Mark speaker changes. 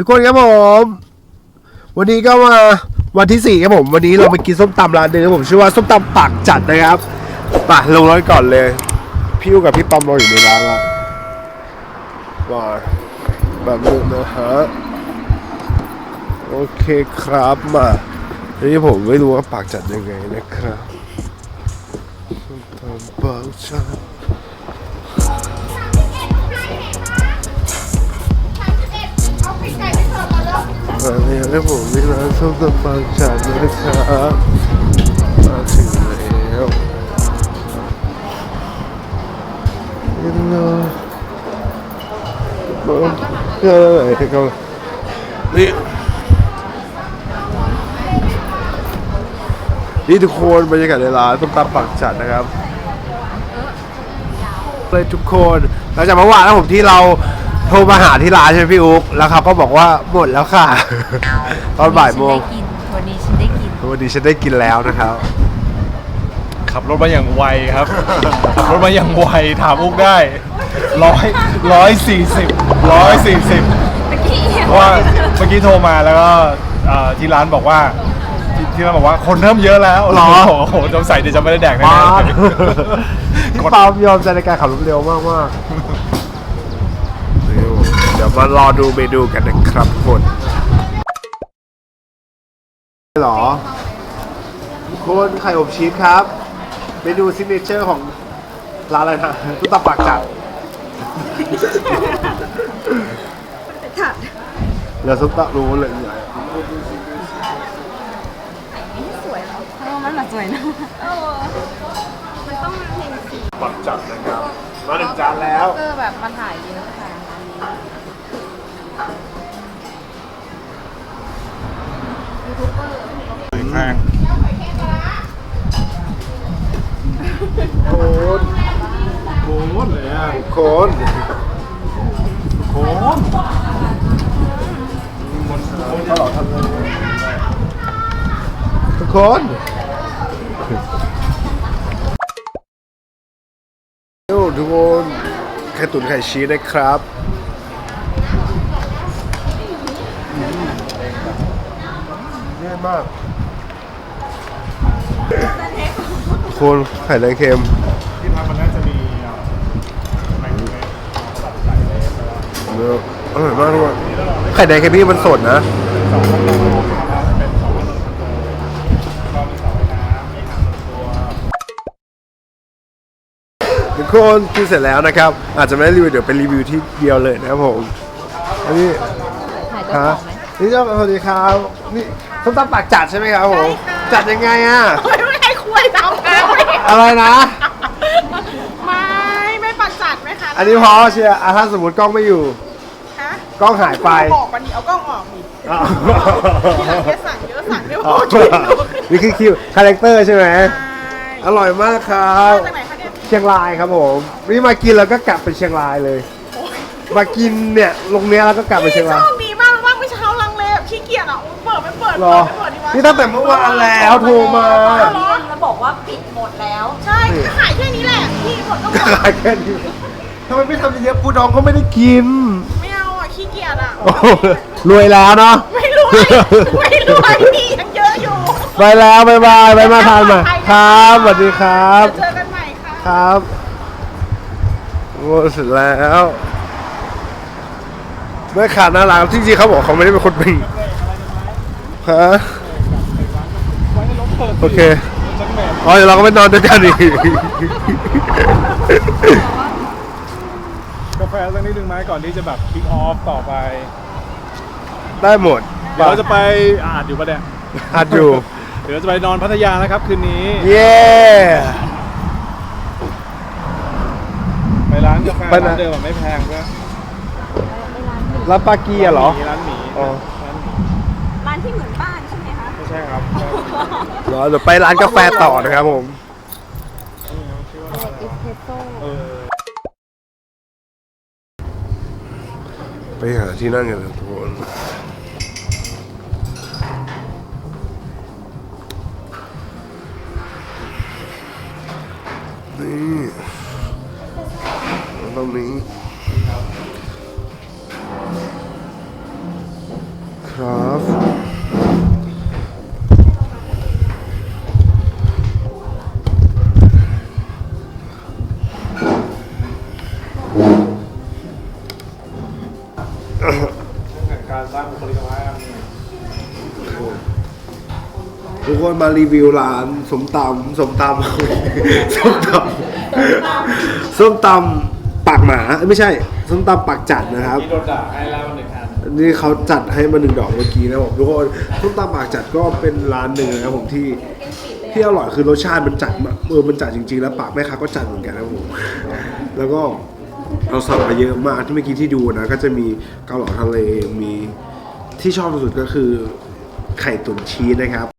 Speaker 1: ทุกคนครับผม วันนี้ก็มาวันที่สี่ครับผม วันนี้เราไปกินส้มตำร้านหนึงครับผมชื่อว่าส้มตำปากจัดนะครับไปลงรถก่อนเลย พี่อูกับพี่ปอมรออยู่ในร้านละว่าแบบนึงนะฮะโอเคครับมาทีนี้ผมไม่รู้ว่าปากจัดยังไงนะครับส้มตำปากจัด
Speaker 2: ก่อนเลย
Speaker 1: มาแล้วครับผมมีร้านส้มตำปากจัดนะครับมาถึงแล้วยินดีบอกเออะไอ้เขานี่นี่ทุกคนบรรยากาศในร้านส้มตำปากจัดนะครับเลยทุกคนหลังจากเมื่อวานแล้วผมที่เรา โทรมาหาที่ร้านใช่ไหมพี่อุ๊กแล้วเขาก็บอกว่าหมดแล้วค่ะ ตอนบ่ายโมง
Speaker 3: วันนี้ฉันได้กิน
Speaker 1: วันนี้ฉันได้กินแล้วนะครับ
Speaker 4: ขับรถมาอย่างไวครับ ขับรถมาอย่างไวถามอุ๊กได้ร้อยร้อยสี่สิบร้อยสี่สิบ
Speaker 3: เมื่อกี้
Speaker 4: เพราะว่าเมื่อกี้โทรมาแล้วก็เอ่อที่ร้านบอกว่าที่ที่ร้านบอกว่าคนเริ่มเยอะแล้ว
Speaker 1: หรอ
Speaker 4: โอ้โหสงสัยเดี๋ยวจะไม่ได้แดกแน่
Speaker 1: มา
Speaker 4: ๆ
Speaker 1: พี่ปาล์มยอมใจในการขับรถเร็วมากมาก เดี๋ยวมารอดูเมนูกันนะครับทุกคนหรอทุกคนไข่อบชีสครับ เมนูซิกเนเจอร์ของร้านอะไรนะตุ๊กตาปากจัดเดี๋ยวซุปตารู้เลยใหญ่
Speaker 3: เออมันมาสวยนะ
Speaker 1: ปักจัดนะครับ มาหนึ่งจานแล้ว
Speaker 3: เออแบบมาถ่ายเยอะค่ะอันนี้
Speaker 4: แพง
Speaker 1: โคนโคนเลยอะโคน
Speaker 4: โค้ง
Speaker 1: ทุกคนโอ้ทุกคนไข่ตุ๋นไข่ชีสนะครับ เยี่ยมากทุกคนไข่แดงเค็ม
Speaker 4: ที่ทำมันน่าจะมีเอ่อแมงเมดสับไก่แล้ว
Speaker 1: เนื้ออร่อยมากทุกคนไข่แดงเค็มนี่มันสดนะ
Speaker 4: สองขั้นตนะครับเป็นสองขั้นตก็มีสองน้ำมีหางตัว
Speaker 1: ทุกคนกินเสร็จแล้วนะครับ อาจจะไม่ได้รีวิวเดี๋ยวเป็นรีวิวที่เดียวเลยนะครับผมอันนี้
Speaker 3: ถ่ายเจ้า
Speaker 1: ฮะ
Speaker 3: ของไหม
Speaker 1: นี่เจ้าสวัสดีครับ นี่ส้มตำปากจัดใช่ไหมครับผมจัดยังไงอะ
Speaker 2: ไม่ให้คุยทำงาน
Speaker 1: อะไรนะ
Speaker 2: ไม่ไม่ปักจัดไหมคะ
Speaker 1: อันนี้เพราะเชียร์อะถ้าสมมติกล้องไม่อยู่
Speaker 2: ฮะ
Speaker 1: กล้องหายไป
Speaker 2: ออกวันนี้เอากล้องออกนี่
Speaker 1: อ้าว
Speaker 2: ทีหลังแกสั่งเยอะสั่งไม่พ
Speaker 1: อ๋
Speaker 2: อ
Speaker 1: อ
Speaker 2: ช่วยดู
Speaker 1: นี่คือคิวคาแรคเตอร์ใช่ไหม
Speaker 2: ใช่
Speaker 1: อร่อยมากครับ
Speaker 2: มาจากไหนคะเนี่ย
Speaker 1: เชียงรายครับผม นี่มากินแล้วก็กลับไปเชียงรายเลยมากินเนี่ยลงเนี้ยแล้วก็กลับไปเชียง
Speaker 2: โช
Speaker 1: ราย
Speaker 2: คดีม
Speaker 1: ร
Speaker 2: เปิ
Speaker 1: อ
Speaker 2: ดไม่เปิดดีวะ
Speaker 1: นี่ตั้งแต่เมื่อวานแล้วโทรมา
Speaker 3: แล้วบอกว่าปิดหมดแล้ว
Speaker 2: ใช่ก็ขายแค่นี้แหละพี่หมดก็หมด
Speaker 1: ขายแค่นี้ทำไมไม่ทำเยอะๆปูดองก็ไม่ได้กิน
Speaker 2: ไม่เอาอะขี้เกียจอะ
Speaker 1: โอ้โหรวยแล้วเนาะ
Speaker 2: ไม่รวยไม่รวยพี่ยังเยอะอยู่
Speaker 1: ไปแล้วบายบายไปมาทานใหม่ครับสวัสดีครับ
Speaker 2: เจอกันใหม่ค่ะ
Speaker 1: ครับโอ้เสร็จแล้วแม่ขาดน่ารักจริงๆเขาบอกเขาไม่ได้เป็นคนเป็น ฮะโอเคอ๋อเดี๋ยวเราก็ไปนอนด้วยกันอีก
Speaker 4: กาแฟสักนิดนึงไหมก่อนที่จะแบบคิกออฟต่อไป
Speaker 1: ได้หมด
Speaker 4: เดี๋ยวเราจะไปอ่านอยู่ปะเนี่ย
Speaker 1: อัดอยู่
Speaker 4: เดี๋ยวเราจะไปนอนพัทยานะครับคืนนี้
Speaker 1: เย้
Speaker 4: ไปร้านกาแฟ
Speaker 1: ไปไหน
Speaker 4: ร้านเดิมอะไม่แพงด้วย
Speaker 1: รับปากีอะเหรอ
Speaker 4: มีร้านหมี
Speaker 1: อ๋อ
Speaker 4: ร้านหมี
Speaker 3: ร้านที่เหมือนบ้านใช่ไหมคะ
Speaker 4: ไม่ใช่ครับ
Speaker 1: เหรอเดี๋ยวไปร้านกาแฟต่อนะครับผม
Speaker 4: เออ
Speaker 1: ไปหาที่นั่งกันเลยทุกคนนี่ตรงนี้ ทุกคนมารีวิวร้านสมตำสมตำส้มตำส้มตำปากหมาเอ้ยไม่ใช่ส้มตำปากจัดนะครับ
Speaker 4: ที่โดนด่าให้แล้วหนึ่งอัน
Speaker 1: นี่เขาจัดให้มาหนึ่งดอกเมื่อกี้นะผมทุกคนส้มตำปากจัดก็เป็นร้านหนึ่งนะครับผมที่ที่อร่อยคือรสชาติมันจัดมากเออมันจัดจริงๆ แล้วปากแม่ค้าก็จัดเหมือนกันนะครับผมแล้วก็เราสั่งมาเยอะมากที่เมื่อกี้ที่ดูนะก็จะมีเกาเหลาทะเลมีที่ชอบที่สุดก็คือไข่ตุ๋นชีสนะครับ